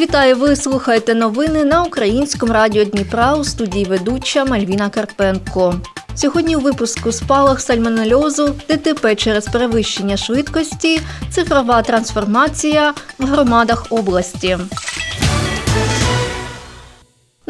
Вітаю! Ви слухаєте новини на українському радіо Дніпра у студії ведуча Мальвіна Карпенко. Сьогодні у випуску спалах сальмонельозу, ДТП через перевищення швидкості, цифрова трансформація в громадах області.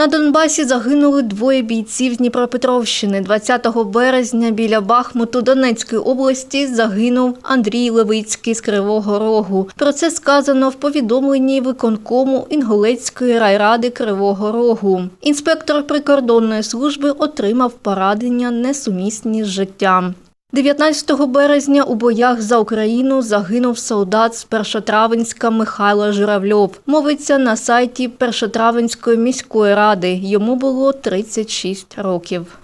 На Донбасі загинули двоє бійців з Дніпропетровщини. 20 березня біля Бахмуту Донецької області загинув Андрій Левицький з Кривого Рогу. Про це сказано в повідомленні виконкому Інгулецької райради Кривого Рогу. Інспектор прикордонної служби отримав порадення несумісні з життям. 19 березня у боях за Україну загинув солдат з Першотравенська Михайло Журавльов. Мовиться на сайті Першотравенської міської ради. Йому було 36 років.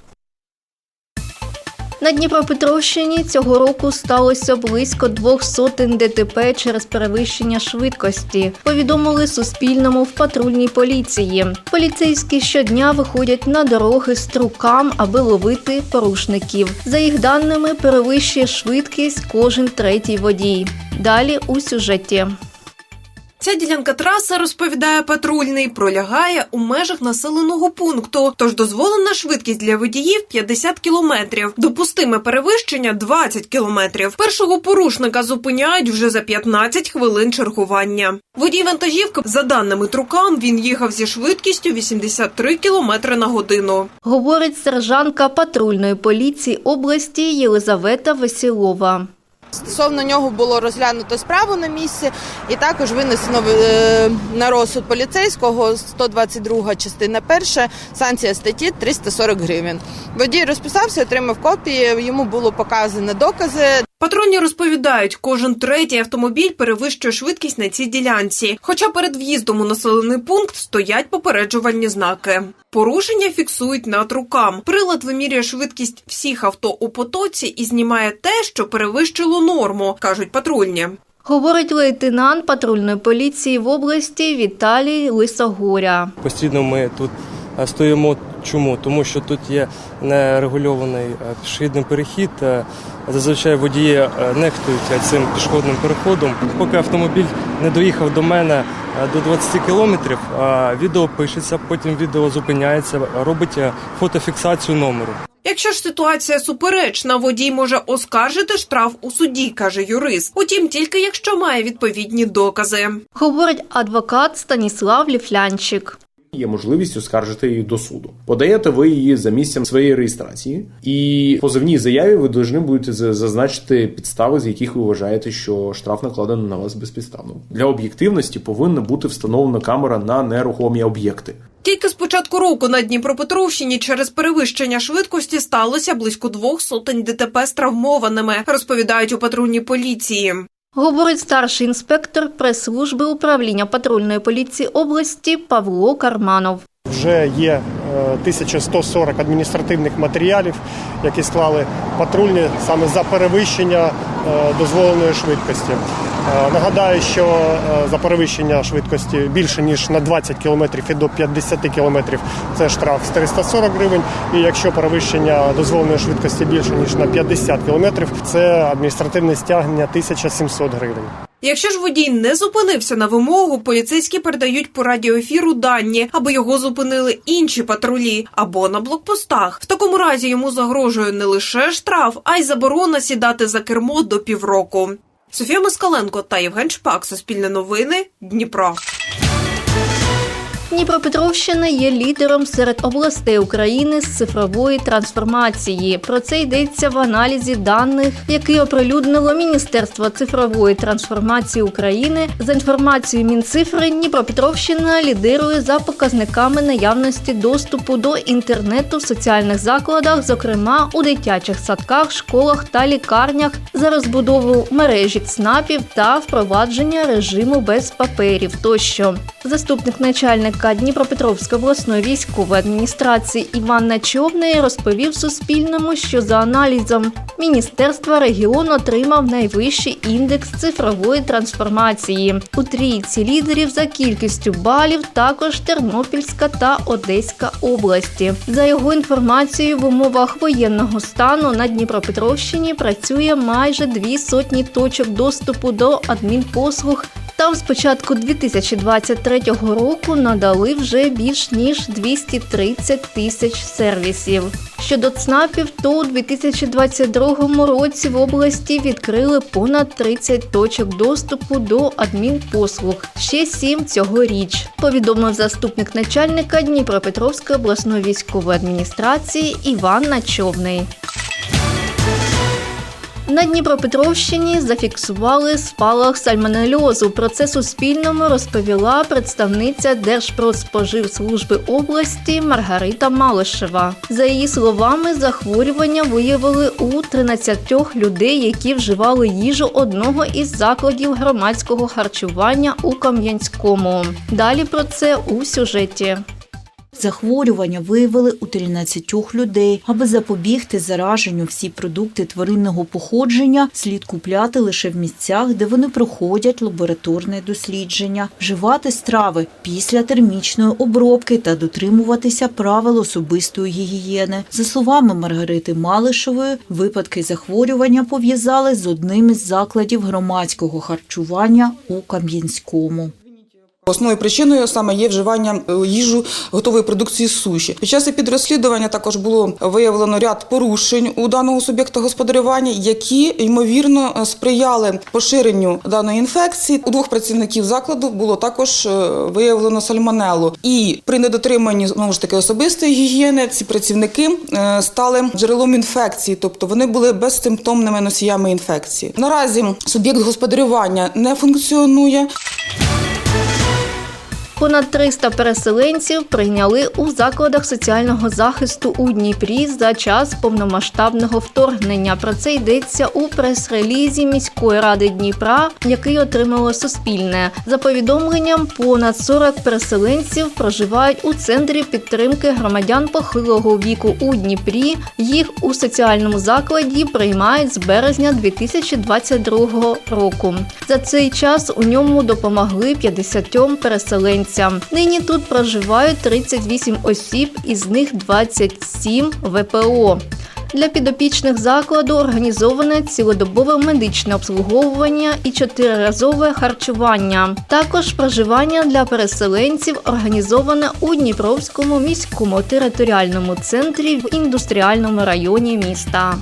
На Дніпропетровщині цього року сталося близько двох сотень ДТП через перевищення швидкості. Повідомили Суспільному в патрульній поліції. Поліцейські щодня виходять на дороги з трукам, аби ловити порушників. За їх даними, перевищує швидкість кожен третій водій. Далі у сюжеті. Ця ділянка траси, розповідає патрульний, пролягає у межах населеного пункту. Тож дозволена швидкість для водіїв 50 кілометрів. Допустиме перевищення 20 кілометрів. Першого порушника зупиняють вже за 15 хвилин чергування. Водій вантажівки, за даними трукам, він їхав зі швидкістю 83 кілометри на годину. Говорить сержантка патрульної поліції області Єлизавета Весілова. Стосовно нього було розглянуто справу на місці, і також винесено е, на розсуд поліцейського 122 частина перша, санкція статті 340 гривень. Водій розписався, отримав копії. Йому було показано докази. Патрульні розповідають, кожен третій автомобіль перевищує швидкість на цій ділянці. Хоча перед в'їздом у населений пункт стоять попереджувальні знаки. Порушення фіксують над рукам. Прилад вимірює швидкість всіх авто у потоці і знімає те, що перевищило норму, кажуть патрульні. Говорить лейтенант патрульної поліції в області Віталій Лисогоря. Постійно ми тут е, стоїмо. Чому? Тому що тут є нерегульований е, пішохідний перехід. е, Зазвичай водії е, нехтують е, цим пішохідним переходом. Поки автомобіль не доїхав до мене до 20 кілометрів, відео пишеться, потім відео зупиняється, робить фотофіксацію номеру. Якщо ж ситуація суперечна, водій може оскаржити штраф у суді, каже юрист. Утім, тільки якщо має відповідні докази. Говорить адвокат Станіслав Ліфлянчик. Є можливість оскаржити її до суду. Подаєте ви її за місцем своєї реєстрації, і в позовній заяві ви повинні будете зазначити підстави, з яких ви вважаєте, що штраф накладений на вас безпідставно. Для об'єктивності повинна бути встановлена камера на нерухомі об'єкти. Тільки з початку року на Дніпропетровщині через перевищення швидкості сталося близько двох сотень ДТП з травмованими, розповідають у патрульній поліції. Говорить старший інспектор прес-служби управління патрульної поліції області Павло Карманов. Вже є е, 1140 адміністративних матеріалів, які склали патрульні саме за перевищення е, дозволеної швидкості. Е, Нагадаю, що е, за перевищення швидкості більше ніж на 20 км і до 50 км це штраф з 340 гривень. І якщо перевищення дозволеної швидкості більше ніж на 50 км, це адміністративне стягнення 1700 гривень. Якщо ж водій не зупинився на вимогу, поліцейські передають по радіоефіру дані, аби його зупинили інші патрулі або на блокпостах. В такому разі йому загрожує не лише штраф, а й заборона сідати за кермо до півроку. Софія Москаленко та Євген Шпак. Суспільне новини. Дніпро. Дніпропетровщина є лідером серед областей України з цифрової трансформації. Про це йдеться в аналізі даних, який оприлюднило Міністерство цифрової трансформації України. За інформацією Мінцифри, Дніпропетровщина лідирує за показниками наявності доступу до інтернету в соціальних закладах, зокрема у дитячих садках, школах та лікарнях, за розбудову мережі ЦНАПів та впровадження режиму без паперів тощо. Заступник начальника Дніпропетровської обласної військової адміністрації Іван Начовний розповів Суспільному, що за аналізом міністерства регіон отримав найвищий індекс цифрової трансформації. У трійці лідерів за кількістю балів також Тернопільська та Одеська області. За його інформацією, в умовах воєнного стану на Дніпропетровщині працює майже дві сотні точок доступу до адмінпослуг Там з початку 2023 року надали вже більш ніж 230 тисяч сервісів. Щодо ЦНАПів, то у 2022 році в області відкрили понад 30 точок доступу до адмінпослуг, ще сім цьогоріч, повідомив заступник начальника Дніпропетровської обласної військової адміністрації Іван Начовний. На Дніпропетровщині зафіксували спалах сальмонельозу. Про це Суспільному розповіла представниця Держпродспоживслужби області Маргарита Малишева. За її словами, захворювання виявили у 13 людей, які вживали їжу одного із закладів громадського харчування у Кам'янському. Далі про це у сюжеті. Захворювання виявили у 13 людей. Аби запобігти зараженню, всі продукти тваринного походження слід купляти лише в місцях, де вони проходять лабораторне дослідження, вживати страви після термічної обробки та дотримуватися правил особистої гігієни. За словами Маргарити Малишевої, випадки захворювання пов'язали з одним із закладів громадського харчування у Кам'янському. Основною причиною саме є вживання е, їжу готової продукції суші. Під час підрозслідування також було виявлено ряд порушень у даного суб'єкта господарювання, які ймовірно е, сприяли поширенню даної інфекції. У двох працівників закладу було також е, виявлено сальмонелу. І при недотриманні знову ж таки особистої гігієни ці працівники стали джерелом інфекції, тобто вони були безсимптомними носіями інфекції. Наразі суб'єкт господарювання не функціонує. Понад 300 переселенців прийняли у закладах соціального захисту у Дніпрі за час повномасштабного вторгнення. Про це йдеться у прес-релізі міської ради Дніпра, який отримало Суспільне. За повідомленням, понад 40 переселенців проживають у центрі підтримки громадян похилого віку у Дніпрі. Їх у соціальному закладі приймають з березня 2022 року. За цей час у ньому допомогли 50 переселенцям. Нині тут проживають 38 осіб, із них 27 ВПО. Для підопічних закладу організоване цілодобове медичне обслуговування і чотириразове харчування. Також проживання для переселенців організоване у Дніпровському міському територіальному центрі в індустріальному районі міста.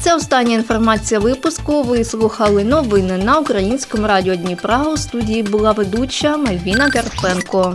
Це остання інформація випуску. Ви слухали новини на українському радіо Дніпра. У студії була ведуча Мальвіна Карпенко.